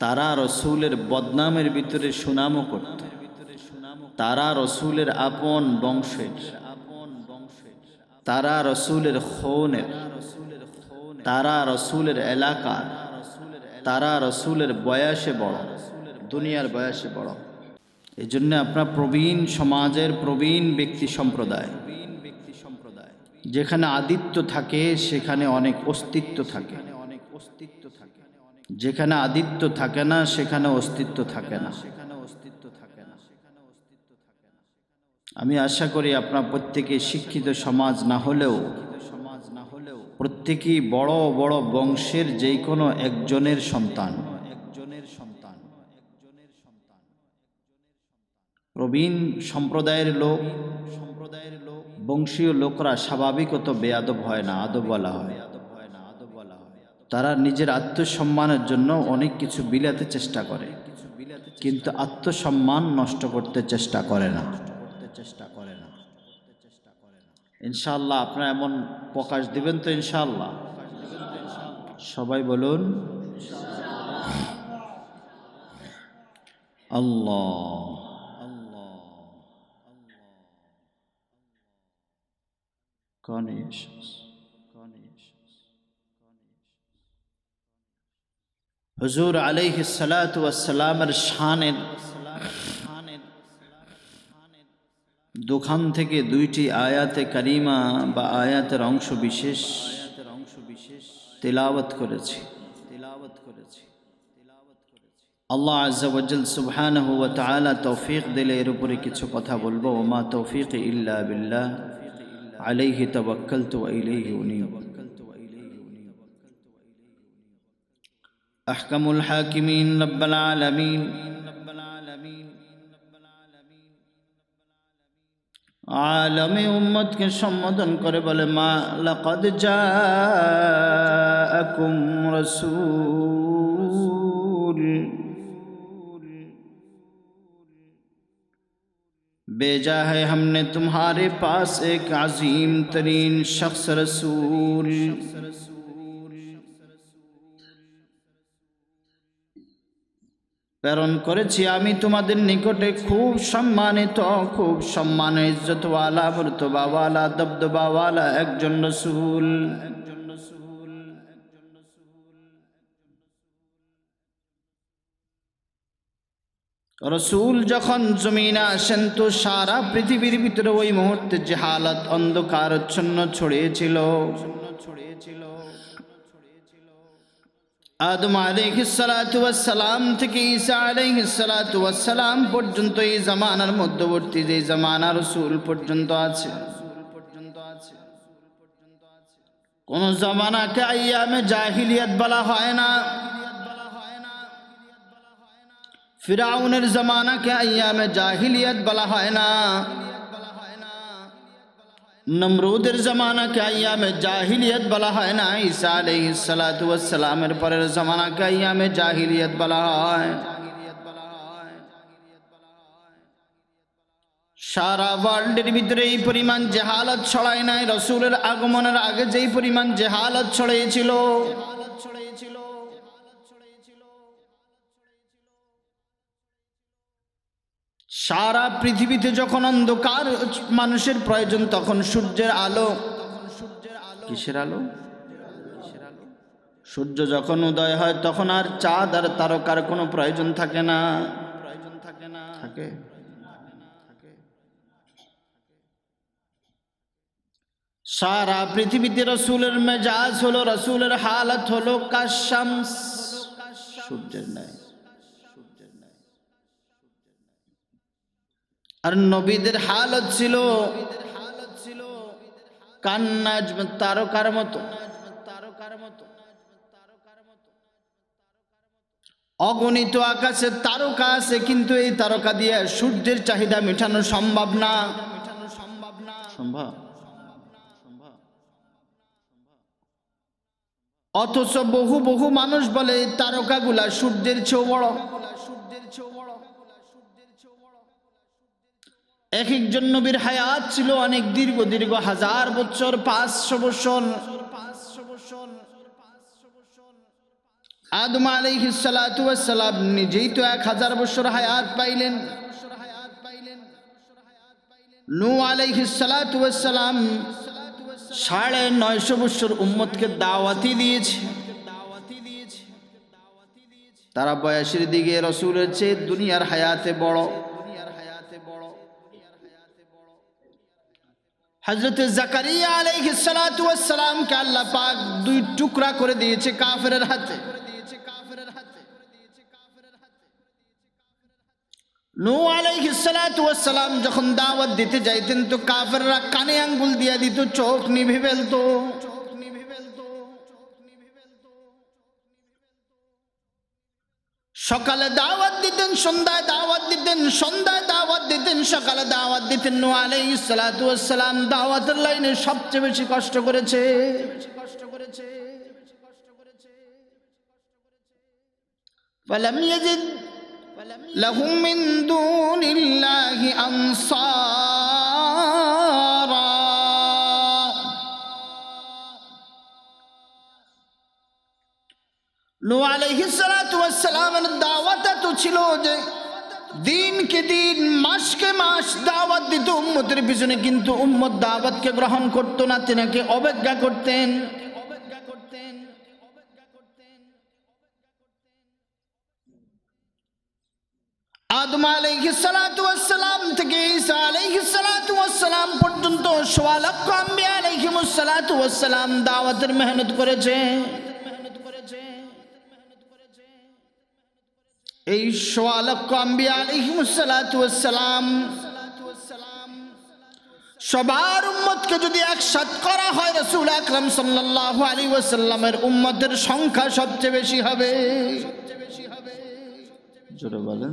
তারা রসুলের বদনামের ভিতরে সুনামও করত। তারা রসুলের আপন বংশের। তারা রসুলের খোনের। তারা রসুলের এলাকার। তারা রসুলের বয়সে বড়। দুনিয়ার বয়সে বড়। এই জন্য আপনার প্রবীণ সমাজের প্রবীণ ব্যক্তি সম্প্রদায়, যেখানে আদিত্য থাকে, সেখানে অনেক অস্তিত্ব থাকে অনেক অস্তিত্ব থাকে। যেখানে আদিত্য থাকে না, সেখানে অস্তিত্ব থাকে না। সেখানে অস্তিত্ব থাকে না আমি আশা করি আপনার প্রত্যেকে শিক্ষিত সমাজ না হলেও সমাজ না হলেও প্রত্যেকেই বড় বড় বংশের যে কোনো একজনের সন্তান। একজনের সন্তান একজনের সন্তান প্রবীণ সম্প্রদায়ের লোক সম্প্রদায়ের লোক, বংশীয় লোকরা স্বাভাবিকত বেয়াদব হয় না, আদব বলা হয়। তারা নিজের আত্মসম্মানের জন্য অনেক কিছু বিলাতে চেষ্টা করে। কিন্তু আত্মসম্মান নষ্ট করতে চেষ্টা করে না। চেষ্টা করে না ইনশাআল্লাহ আপনারা এমন প্রকাশ দিবেন তো ইনশাআল্লাহ। সবাই বলুন আল্লাহ। আল্লাহ। হুজুর আলাইহি সালাতু ওয়াসসালামের শানের দোকান থেকে দুইটি আয়াতে কারিমা বা আয়াতের অংশ বিশেষ অংশ বিশেষ তেলাওয়াত করেছি। তেলাওয়াত করেছি আল্লাহ আজ্জাওয়াজাল সুবহানাহু তাআলা তৌফিক দিলে এর উপরে কিছু কথা বলব। ওমা তৌফিক ইল্লা বিল্লাহ। আলাইহি তাওয়াক্কালতু ওয়া ইলাইহি উনীব। احکم الحاکمین رب العالمین عالم امت کے سمدن کرے بلے ما لقد جاءکم رسول. بیجا ہے ہم نے تمہارے پاس ایک عظیم ترین شخص رسول. প্রেরণ করেছি আমি তোমাদের নিকটে খুব সম্মানিত, খুব সম্মান ইজ্জতওয়ালা, মর্তবাওয়ালা দবদবাওয়ালা একজন রসুল। রসুল যখন জমিনে আসেন তো সারা পৃথিবীর ভিতরে ওই মুহূর্তে যে হালত অন্ধকারচ্ছন্ন ছড়িয়েছিল আদম আলাইহিসালাম থেকে ঈসা আলাইহিসালাম পর্যন্ত এই জামানার মধ্যবর্তী যে জামানা রসুল পর্যন্ত আছে। কোন জামানাকে আইয়ামে জাহিলিয়াত বলা হয় না। ফিরাউনের জামানাকে আইয়ামে জাহিলিয়াত বলা হয় না। নমরুদের জামানাকে আইয়ামে জাহিলিয়ত বলা হয় না ঈসা আলাইহিসসালামের পরের জামানাকে আইয়ামে জাহিলিয়ত বলা হয় সারা ওয়ার্ল্ডের ভিতরে এই পরিমাণ জেহালত ছড়ায় নাই রসুলের আগমনের আগে যেই পরিমাণ জেহালত ছড়িয়েছিল ছড়িয়েছিল সারা পৃথিবীতে যখন অন্ধকার মানুষের প্রয়োজন তখন সূর্যের আলো। কিসের আলো? সূর্য যখন উদয় হয় তখন আর চাঁদ আর তারকার কোনো প্রয়োজন থাকে না। প্রয়োজন থাকে? না থাকে সারা পৃথিবীতে রসুলের মেজাজ হলো রসুলের হালত হলো কাশাম সূর্যের ন্যায়। আর নবীদের হালত ছিল কান্নাজ তারকার মতো। অগণিত আকাশে তারকা আছে, কিন্তু এই তারকা দিয়ে সূর্যের চাহিদা মেটানো সম্ভব না। সম্ভব না অথচ বহু বহু মানুষ বলে তারকাগুলা সূর্যের চেয়েও বড়। এক একজন নবীর হায়াত ছিল অনেক দীর্ঘ দীর্ঘ হাজার বছর, পাঁচশো বছর। আদম আলাইহিসালাম নিজেই তো এক হাজার বছর হায়াত পাইলেন। নু আলাইহিসালাম সাড়ে নয়শো বছর উম্মতকে দাওয়াতি দিয়েছে। তারা বয়সের দিকে রসুলের চেয়ে দুনিয়ার হায়াতে বড়। হজরত জাকারিয়া আলাইহি সালাতু ওয়াস সালামকে আল্লাহ পাক দুই টুকরা করে দিয়েছে কাফেরের হাতে। নূ আলাইহি সালাতু ওয়াস সালাম যখন দাওয়াত দিতে যাইতেন তো কাফেররা কানে আঙ্গুল দিয়া দিত, চোখ নিভে ফেলতো। সকালে দাওয়াত দিতেন সন্ধ্যায় দাওয়াত দিতেন সন্ধ্যায় দাওয়াত দিতেন সকালে দাওয়াত দিতেন নু আলাইহিস সালাতু ওয়াস সালাম দাওয়াতের লাইনে সবচেয়ে বেশি কষ্ট করেছে কষ্ট করেছে فلم يجد لهم من دون الله أنصارا নো আলাইহিসসালামের দাওয়াত ছিল যে দিনকে দিন, মাসকে মাস দাওয়াত দিত উম্মতের পিছনে, কিন্তু উম্মত দাওয়াতকে গ্রহণ না অবজ্ঞা করতেন। থেকে পর্যন্ত দাওয়াতের মেহনত করেছে। এই সোয়া লক্ষ আম্বিয়া সবার উম্মতকে যদি একসাথ করা হয় রসুল আকরাম সাল্লাল্লাহু আলাইহি ওয়াসাল্লামের উম্মতের সংখ্যা সবচেয়ে বেশি হবে। জোরে বলেন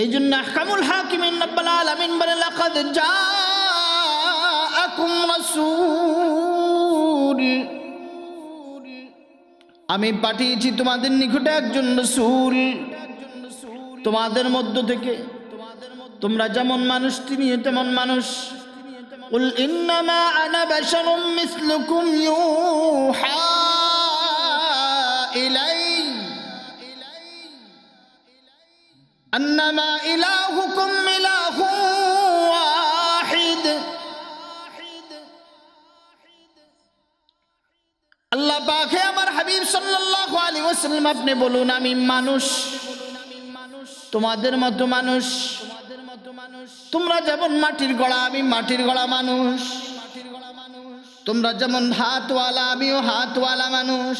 এই জন্য আহকামুল হাকিমিন রব্বুল আলামিন বলে লাকাদ জাআকুম রাসূল আমি পাঠিয়েছি তোমাদের নিকটে একজন রসূল তোমাদের মধ্য থেকে তোমরা যেমন মানুষ তিনি তেমন মানুষ قل إنما أنا بشر مثلكم يوحى إلي أنما إلهكم إله সাল্লাল্লাহু আপনি বলুন, আমি মানুষ। তোমাদের মতো মানুষ। তোমরা যেমন মাটির গড়া, আমি মাটির গড়া মানুষ। তোমরা যেমন হাতওয়ালা, আমিও হাতওয়ালা মানুষ।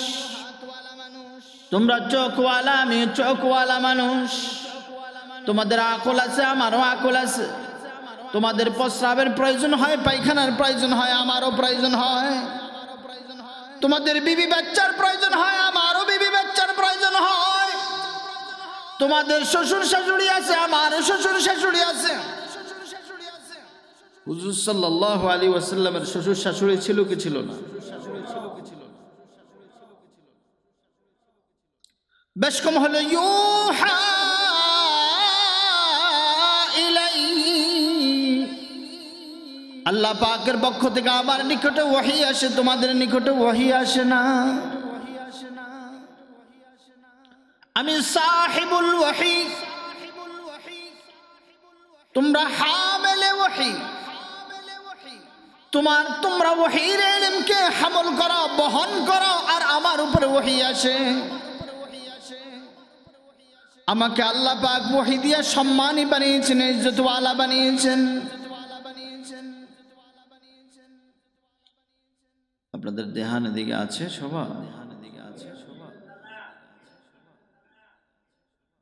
তোমরা চোখওয়ালা আমি চোখওয়ালা মানুষ। তোমাদের আকল আছে, আমারও আকল আছে। তোমাদের প্রস্রাবের প্রয়োজন হয়, পায়খানার প্রয়োজন হয়, আমারও প্রয়োজন হয়। তোমাদের বিবি বাচ্চার প্রয়োজন হয়, আমারও তোমাদের শ্বশুর শাশুড়ি আছে আমারও শ্বশুর শাশুড়ি আছে। হুজুর সাল্লাল্লাহু আলাইহি ওয়াসাল্লামের শ্বশুর শাশুড়ি ছিল কি ছিল না? বেশ কম হলো আল্লাহ পাকের পক্ষ থেকে আমার নিকটে ওয়াহি আসে, তোমাদের নিকটে ওয়াহি আসে না। আমি সাহিবুল ওয়াহি। তোমরা হামেলে ওয়াহি। তোমার, তোমরা ওয়াহির ইলমকে হামল করো, বহন করো, আর আমার উপরে ওয়াহি আসে। আমাকে আল্লাহ পাক ওয়াহি দিয়া সম্মানী বানিয়েছেন, ইজ্জতওয়ালা বানিয়েছেন। আপনাদের দেহান দিকে আছে সবার?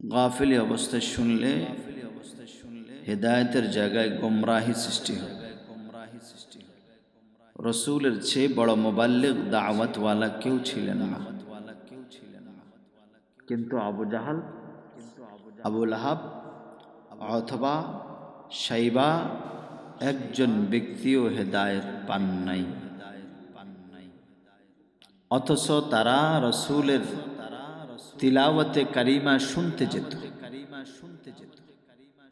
গাফিলি অবস্থায় শুনলে হেদায়তের জায়গায় গোমরাহি সৃষ্টি হয়। রসুলের চেয়ে বড় মোবাল্লিক দাওয়াতওয়ালা কেউ ছিলেন না। কিন্তু আবু জাহাল আবুল আহাব অথবা সাইবা একজন ব্যক্তিও হেদায়ত পান নাই। অথচ তারা রসুলের তিলাওয়াতে কারিমা শুনতে যেত।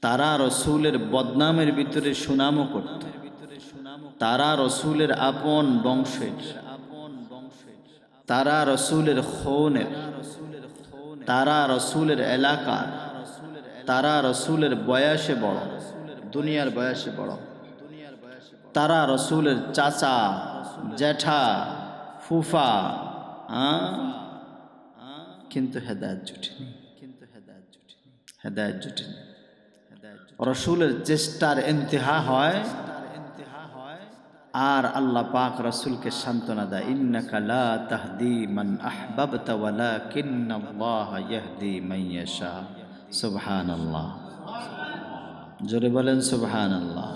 তারা রসুলের বদনামের ভিতরে সুনামও করত। তারা রসুলের আপন বংশের। তারা রসুলের খোনের। তারা রসুলের এলাকার। তারা রসুলের বয়সে বড়। দুনিয়ার বয়সে বড়। তারা রসুলের চাচা, জ্যাঠা, ফুফা আহ? কিন্তু হেদায়ত জুটেনি কিন্তু হেদায়ত জুটেনি হেদায়ত জুটেনি রসুলের চেষ্টার ইন্তেহা হয় আর আল্লাহ পাক রসুলকে সান্ত্বনা দেয়, ইন্নাকা লা তাহদি মান আহবাবতা ওয়ালাকিন্নাল্লাহ ইয়াহদি মান সুবহানাল্লাহ। জোরে বলেন সুবহানাল্লাহ।